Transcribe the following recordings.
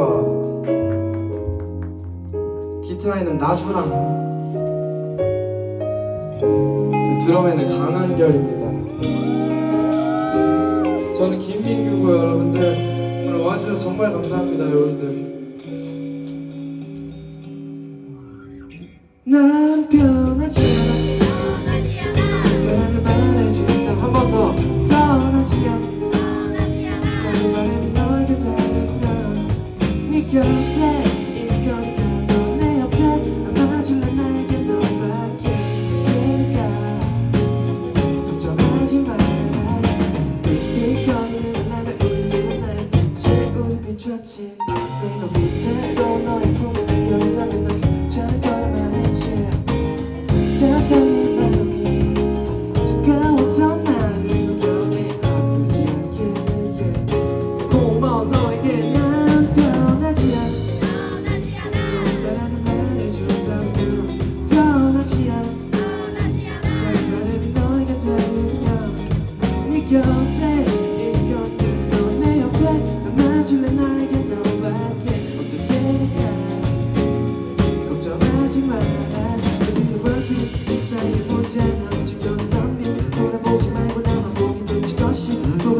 기타와 기타에는 나주랑 저 드럼에는 강한결입니다. 저는 김민규고요, 여러분들. 오늘 와주셔서 정말 감사합니다, 여러분들. 난 변하지 우리 비추었지 네가 위태로 너의 품에 여기서는 너 괜찮을 거라 말했지 따뜻한 네 마음이 차가웠던 나를 변해 아프지 않게. 고마워 너에게 난 변하지 않아 내 사랑을 말해준다면 떠나지 않아 작은 바람이 너에게 닿으면 네 곁에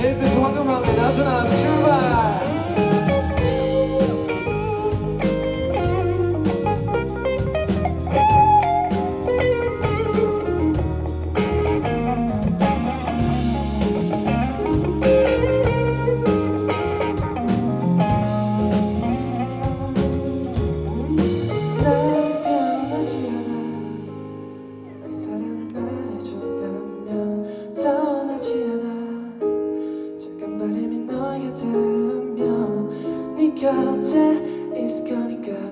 Baby. it's gonna go.